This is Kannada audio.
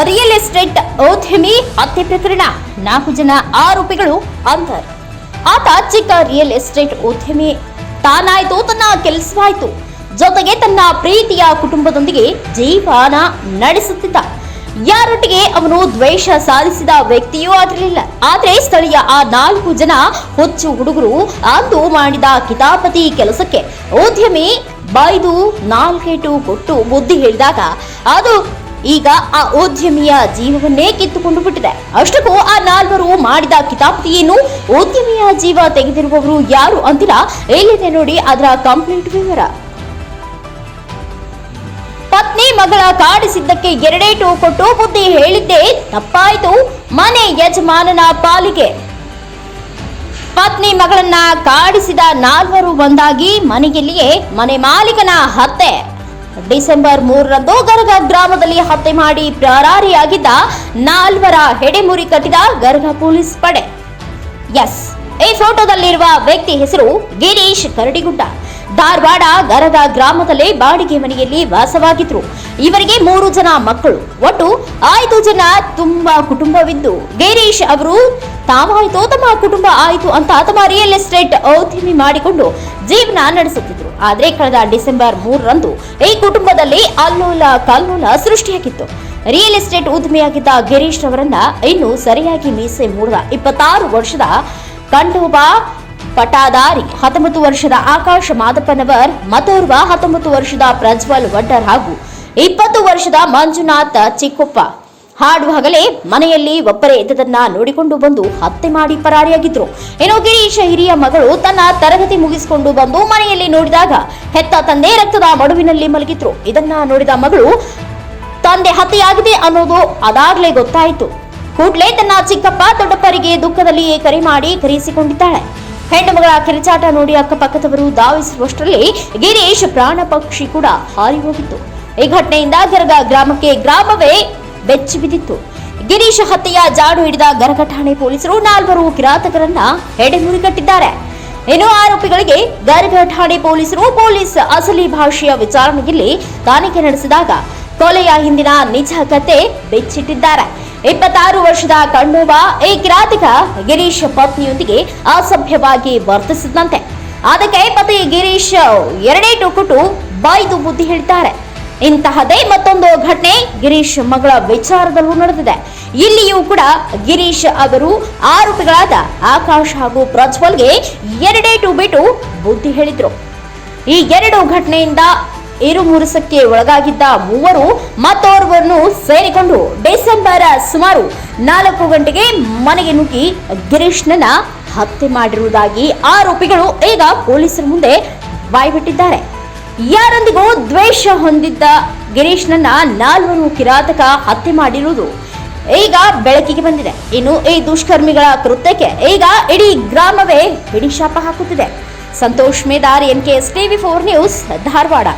ರಿಯಲ್ ಎಸ್ಟೇಟ್ ಉದ್ಯಮಿ ಹತ್ಯೆ ಪ್ರಕರಣ ನಾಲ್ಕು ಜನ ಆರೋಪಿಗಳು ಅಂಧರ್ ಆತ ಚಿಕ್ಕ ರಿಯಲ್ ಎಸ್ಟೇಟ್ ಉದ್ಯಮಿ ತಾನಾಯ್ತು ತನ್ನ ಕೆಲಸವಾಯ್ತು ಜೊತೆಗೆ ತನ್ನ ಪ್ರೀತಿಯ ಕುಟುಂಬದೊಂದಿಗೆ ಜೀವನ ನಡೆಸುತ್ತಿದ್ದ ಯಾರೊಟ್ಟಿಗೆ ಅವನು ದ್ವೇಷ ಸಾಧಿಸಿದ ವ್ಯಕ್ತಿಯೂ ಆಗಿರಲಿಲ್ಲ ಆದ್ರೆ ಸ್ಥಳೀಯ ಆ ನಾಲ್ಕು ಜನ ಹುಚ್ಚು ಹುಡುಗರು ಅಂದು ಮಾಡಿದ ಕಿತಾಪತಿ ಕೆಲಸಕ್ಕೆ ಉದ್ಯಮಿ ಬೈದು ನಾಲ್ಕೇಟು ಕೊಟ್ಟು ಬುದ್ಧಿ ಹೇಳಿದಾಗ ಅದು ಈಗ ಆ ಉದ್ಯಮಿಯ ಜೀವವನ್ನೇ ಕಿತ್ತುಕೊಂಡು ಬಿಟ್ಟಿದೆ. ಅಷ್ಟಕ್ಕೂ ಆ ನಾಲ್ವರು ಮಾಡಿದ ಕಿತಾಪ್ತಿ ಏನು ಉದ್ಯಮಿಯ ಜೀವ ತೆಗೆದಿರುವವರು ಯಾರು ಅಂತಿಲ್ಲ. ಇಲ್ಲಿದೆ ನೋಡಿ ಅದರ ಕಂಪ್ಲೀಟ್ ವಿವರ. ಪತ್ನಿ ಮಗಳ ಕಾಡಿಸಿದ್ದಕ್ಕೆ ಎರಡೇಟು ಕೊಟ್ಟು ಬುದ್ಧಿ ಹೇಳಿದ್ದೆ ತಪ್ಪಾಯಿತು. ಮನೆ ಯಜಮಾನನ ಪಾಲಿಗೆ. ಪತ್ನಿ ಮಗಳನ್ನ ಕಾಡಿಸಿದ ನಾಲ್ವರು ಒಂದಾಗಿ ಮನೆಯಲ್ಲಿಯೇ ಮನೆ ಮಾಲೀಕನ ಹತ್ಯೆ. ಡಿಸೆಂಬರ್ ಮೂರರಂದು ಗರಗ ಗ್ರಾಮದಲ್ಲಿ ಹತ್ಯೆ ಮಾಡಿ ಪರಾರಿಯಾಗಿದ್ದ ನಾಲ್ವರ ಹೆಡೆಮುರಿ ಕಟ್ಟಿದ ಗರಗ ಪೊಲೀಸ್ ಪಡೆ. ಎಸ್, ಈ ಫೋಟೋದಲ್ಲಿರುವ ವ್ಯಕ್ತಿ ಹೆಸರು ಗಿರೀಶ್ ಕರಡಿಗುಡ್ಡ. ಧಾರವಾಡ ಗರಗ ಗ್ರಾಮದಲ್ಲಿ ಬಾಡಿಗೆ ಮನೆಯಲ್ಲಿ ವಾಸವಾಗಿದ್ರು. ಇವರಿಗೆ ಮೂರು ಜನ ಮಕ್ಕಳು. ಒಟ್ಟು ಐದು ಜನ ತುಂಬಾ ಕುಟುಂಬವಿದ್ದು. ಗಿರೀಶ್ ಅವರು ತಾವಾಯ್ತು ತಮ್ಮ ಕುಟುಂಬ ಆಯಿತು ಅಂತ ತಮ್ಮ ರಿಯಲ್ ಎಸ್ಟೇಟ್ ಔದ್ಯಮಿ ಮಾಡಿಕೊಂಡು ಜೀವನ ನಡೆಸುತ್ತಿದ್ರು. ಆದರೆ ಕಳೆದ ಡಿಸೆಂಬರ್ ಮೂರರಂದು ಈ ಕುಟುಂಬದಲ್ಲಿ ಅಲ್ಲೋಲ ಕಲ್ಲೋಲ ಸೃಷ್ಟಿಯಾಗಿತ್ತು. ರಿಯಲ್ ಎಸ್ಟೇಟ್ ಉದ್ಯಮಿಯಾಗಿದ್ದ ಗಿರೀಶ್ ರವರನ್ನ ಇನ್ನು ಸರಿಯಾಗಿ ಮೀಸೆ ಮೂಡಿದ ಇಪ್ಪತ್ತಾರು ವರ್ಷದ ಕಂಡೋಬಾ ಪಟಾದಾರಿ, ಹತ್ತೊಂಬತ್ತು ವರ್ಷದ ಆಕಾಶ್ ಮಾದಪ್ಪನವರ್, ಮತ್ತೋರ್ವ ಹತ್ತೊಂಬತ್ತು ವರ್ಷದ ಪ್ರಜ್ವಲ್ ವಡ್ಡರ್ ಹಾಗೂ ಇಪ್ಪತ್ತು ವರ್ಷದ ಮಂಜುನಾಥ ಚಿಕ್ಕಪ್ಪ. ಹಾಡು ಹಗಲೇ ಮನೆಯಲ್ಲಿ ಒಬ್ಬರೇ ಇದ್ದದನ್ನ ನೋಡಿಕೊಂಡು ಬಂದು ಹತ್ಯೆ ಮಾಡಿ ಪರಾರಿಯಾಗಿದ್ರು. ಏನೋ ಗಿರೀಶ ಹಿರಿಯ ಮಗಳು ತನ್ನ ತರಗತಿ ಮುಗಿಸಿಕೊಂಡು ಬಂದು ಮನೆಯಲ್ಲಿ ನೋಡಿದಾಗ ಹೆತ್ತ ತಂದೆ ರಕ್ತದ ಮಡುವಿನಲ್ಲಿ ಮಲಗಿದ್ರು. ಇದನ್ನ ನೋಡಿದ ಮಗಳು, ತಂದೆ ಹತ್ಯೆಯಾಗಿದೆ ಅನ್ನೋದು ಅದಾಗ್ಲೇ ಗೊತ್ತಾಯಿತು. ಕೂಡ್ಲೇ ತನ್ನ ಚಿಕ್ಕಪ್ಪ ದೊಡ್ಡಪ್ಪರಿಗೆ ದುಃಖದಲ್ಲಿಯೇ ಕರೆ ಮಾಡಿ ಕರೆಯಿಸಿಕೊಂಡಿದ್ದಾಳೆ. ಹೆಣ್ಣು ಮಗಳ ಕಿರಿಚಾಟ ನೋಡಿ ಅಕ್ಕಪಕ್ಕದವರು ಧಾವಿಸುವಷ್ಟರಲ್ಲಿ ಗಿರೀಶ್ ಪ್ರಾಣ ಪಕ್ಷಿ ಕೂಡ ಹಾರಿ ಹೋಗಿತ್ತು. ಈ ಘಟನೆಯಿಂದ ಗರಗ ಗ್ರಾಮಕ್ಕೆ ಗ್ರಾಮವೇ ಬೆಚ್ಚಿ ಬಿದ್ದಿತ್ತು. ಗಿರೀಶ್ ಹತ್ಯೆಯ ಜಾಡು ಹಿಡಿದ ಗರಗ ಠಾಣೆ ಪೊಲೀಸರು ನಾಲ್ವರು ಕಿರಾತಕರನ್ನ ಹೆಡೆಮುರಿಗಟ್ಟಿದ್ದಾರೆ ಇನ್ನು ಆರೋಪಿಗಳಿಗೆ ಗರಗ ಠಾಣೆ ಪೊಲೀಸರು ಪೊಲೀಸ್ ಅಸಲಿ ಭಾಷೆಯ ವಿಚಾರಣೆಯಲ್ಲಿ ತನಿಖೆ ನಡೆಸಿದಾಗ ಕೊಲೆಯ ಹಿಂದಿನ ನಿಜ ಕತೆ ಬೆಚ್ಚಿಟ್ಟಿದ್ದಾರೆ. ಇಪ್ಪತ್ತಾರು ವರ್ಷದ ಕಣ್ಣೋಬ ಈ ಕಿರಾತಕ ಗಿರೀಶ್ ಪತ್ನಿಯೊಂದಿಗೆ ಅಸಭ್ಯವಾಗಿ ವರ್ತಿಸಿದಂತೆ. ಅದಕ್ಕೆ ಪತಿ ಗಿರೀಶ್ ಎರಡೇ ಟುಕುಟು ಬಾಯ್ದು ಬುದ್ಧಿ ಹೇಳ್ತಾರೆ ಇಂತಹದೇ ಮತ್ತೊಂದು ಘಟನೆ ಗಿರೀಶ್ ಮಗಳ ವಿಚಾರದಲ್ಲೂ ನಡೆದಿದೆ. ಇಲ್ಲಿಯೂ ಕೂಡ ಗಿರೀಶ್ ಅವರು ಆರೋಪಿಗಳಾದ ಆಕಾಶ್ ಹಾಗೂ ಪ್ರಜ್ವಲ್ಗೆ ಎರಡೇಟು ಬಿಟ್ಟು ಬುದ್ಧಿ ಹೇಳಿದ್ರು. ಈ ಎರಡು ಘಟನೆಯಿಂದ ಇರುಮುರುಸಕ್ಕೆ ಒಳಗಾಗಿದ್ದ ಮೂವರು ಮತ್ತೋರ್ವರನ್ನು ಸೇರಿಕೊಂಡು ಡಿಸೆಂಬರ್ ಸುಮಾರು ನಾಲ್ಕು ಗಂಟೆಗೆ ಮನೆಗೆ ನುಗ್ಗಿ ಗಿರೀಶ್ನನ್ನ ಹತ್ಯೆ ಮಾಡಿರುವುದಾಗಿ ಆರೋಪಿಗಳು ಈಗ ಪೊಲೀಸರ ಮುಂದೆ ಬಾಯ್ಬಿಟ್ಟಿದ್ದಾರೆ ಯಾರೊಂದಿಗೂ ದ್ವೇಷ ಹೊಂದಿದ್ದ ಗಿರೀಶ್ನನ್ನ ನಾಲ್ವರು ಕಿರಾತಕ ಹತ್ಯೆ ಮಾಡಿರುವುದು ಈಗ ಬೆಳಕಿಗೆ ಬಂದಿದೆ. ಇನ್ನು ಈ ದುಷ್ಕರ್ಮಿಗಳ ಕೃತ್ಯಕ್ಕೆ ಈಗ ಇಡೀ ಗ್ರಾಮವೇ ಹಿಡಿ ಶಾಪ ಹಾಕುತ್ತಿದೆ. Santosh Medar N K S TV four news, Dharwad.